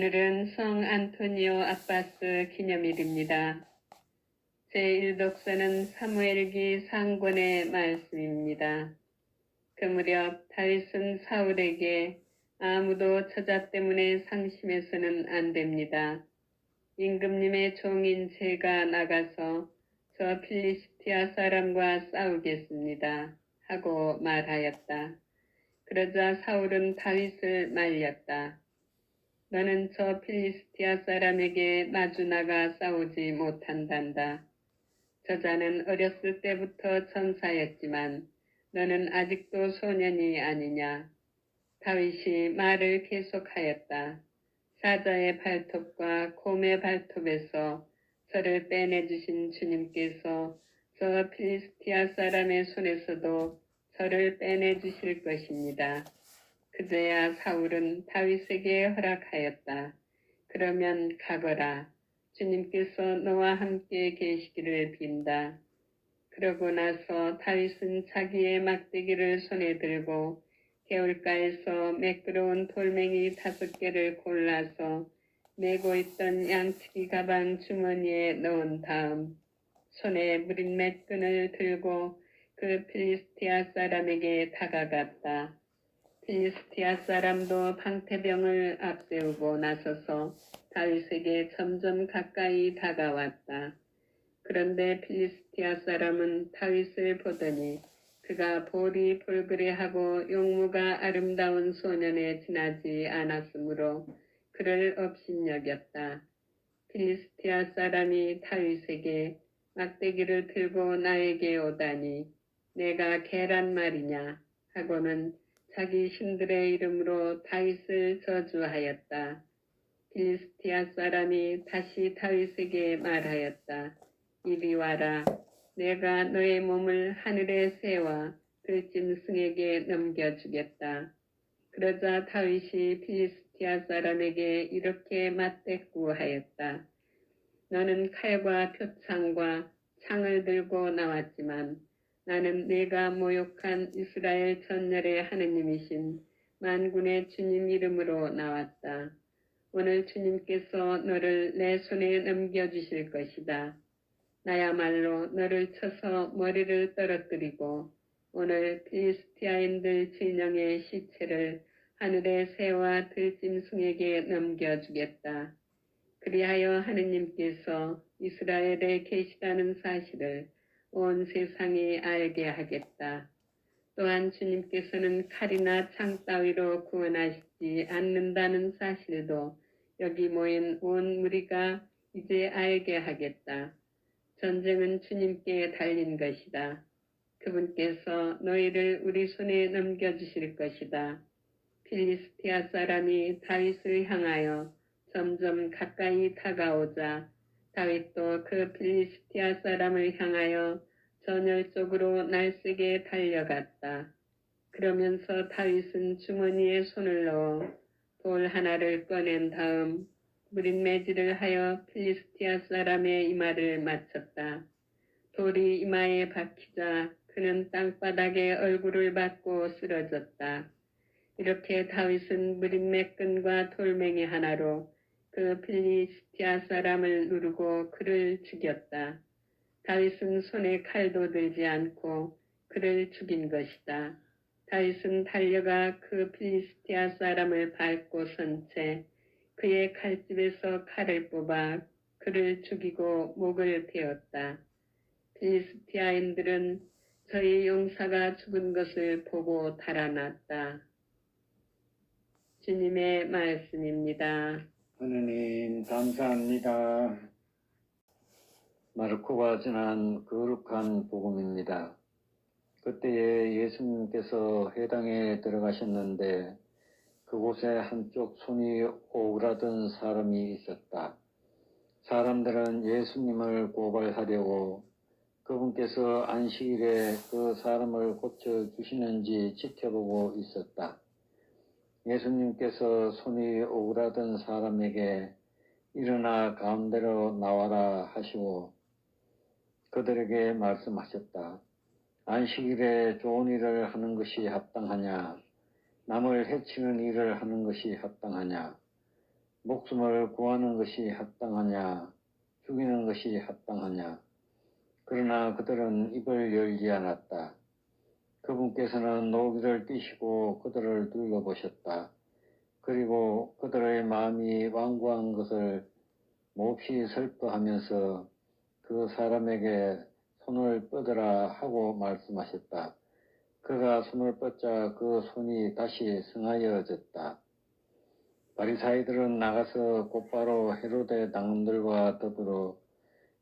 오늘은 성 안토니오 아빠스 기념일입니다. 제1독서는 사무엘기 상권의 말씀입니다. 그 무렵 다윗은 사울에게 아무도 저자 때문에 상심해서는 안 됩니다. 임금님의 종인 제가 나가서 저 필리스티아 사람과 싸우겠습니다. 하고 말하였다. 그러자 사울은 다윗을 말렸다. 너는 저 필리스티아 사람에게 마주 나가 싸우지 못한단다. 저자는 어렸을 때부터 천사였지만 너는 아직도 소년이 아니냐. 다윗이 말을 계속하였다. 사자의 발톱과 곰의 발톱에서 저를 빼내주신 주님께서 저 필리스티아 사람의 손에서도 저를 빼내주실 것입니다. 그제야 사울은 다윗에게 허락하였다. 그러면 가거라. 주님께서 너와 함께 계시기를 빈다. 그러고 나서 다윗은 자기의 막대기를 손에 들고 개울가에서 매끄러운 돌멩이 다섯 개를 골라서 메고 있던 양치기 가방 주머니에 넣은 다음 손에 무린 맷끈을 들고 그 필리스티아 사람에게 다가갔다. 필리스티아 사람도 방패병을 앞세우고 나서서 다윗에게 점점 가까이 다가왔다. 그런데 필리스티아 사람은 다윗을 보더니 그가 볼이 불그레하고 용무가 아름다운 소년에 지나지 않았으므로 그를 업신여겼다. 필리스티아 사람이 다윗에게 막대기를 들고 나에게 오다니 내가 계란 말이냐 하고는 자기 신들의 이름으로 다윗을 저주하였다. 필리스티아 사람이 다시 다윗에게 말하였다. 이리 와라. 내가 너의 몸을 하늘의 새와 들짐승에게 넘겨주겠다. 그러자 다윗이 필리스티아 사람에게 이렇게 맞대꾸하였다. 너는 칼과 표창과 창을 들고 나왔지만 나는 내가 모욕한 이스라엘 전열의 하느님이신 만군의 주님 이름으로 나왔다. 오늘 주님께서 너를 내 손에 넘겨주실 것이다. 나야말로 너를 쳐서 머리를 떨어뜨리고 오늘 필리스티아인들 진영의 시체를 하늘의 새와 들짐승에게 넘겨주겠다. 그리하여 하느님께서 이스라엘에 계시다는 사실을 온 세상이 알게 하겠다. 또한 주님께서는 칼이나 창 따위로 구원하시지 않는다는 사실도 여기 모인 온 무리가 이제 알게 하겠다. 전쟁은 주님께 달린 것이다. 그분께서 너희를 우리 손에 넘겨주실 것이다. 필리스티아 사람이 다윗을 향하여 점점 가까이 다가오자 다윗도 그 필리스티아 사람을 향하여 전열 쪽으로 날쌔게 달려갔다. 그러면서 다윗은 주머니에 손을 넣어 돌 하나를 꺼낸 다음 무린 매질을 하여 필리스티아 사람의 이마를 맞췄다. 돌이 이마에 박히자 그는 땅바닥에 얼굴을 받고 쓰러졌다. 이렇게 다윗은 무린 매끈과 돌멩이 하나로 그 필리스티아 사람을 누르고 그를 죽였다. 다윗은 손에 칼도 들지 않고 그를 죽인 것이다. 다윗은 달려가 그 필리스티아 사람을 밟고 선 채 그의 칼집에서 칼을 뽑아 그를 죽이고 목을 베었다. 필리스티아인들은 저희 용사가 죽은 것을 보고 달아났다. 주님의 말씀입니다. 하느님 감사합니다. 마르코가 전한 거룩한 복음입니다. 그때에 예수님께서 해당에 들어가셨는데 그곳에 한쪽 손이 오그라든 사람이 있었다. 사람들은 예수님을 고발하려고 그분께서 안식일에 그 사람을 고쳐 주시는지 지켜보고 있었다. 예수님께서 손이 오그라든 사람에게 일어나 가운데로 나와라 하시고 그들에게 말씀하셨다. 안식일에 좋은 일을 하는 것이 합당하냐? 남을 해치는 일을 하는 것이 합당하냐? 목숨을 구하는 것이 합당하냐, 죽이는 것이 합당하냐. 그러나 그들은 입을 열지 않았다. 그분께서는 노기를 띄시고 그들을 둘러보셨다. 그리고 그들의 마음이 완고한 것을 몹시 슬퍼하면서 그 사람에게 손을 뻗으라 하고 말씀하셨다. 그가 손을 뻗자 그 손이 다시 승하여졌다. 바리사이들은 나가서 곧바로 헤로데 당들과 더불어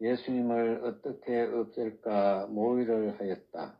예수님을 어떻게 없앨까 모의를 하였다.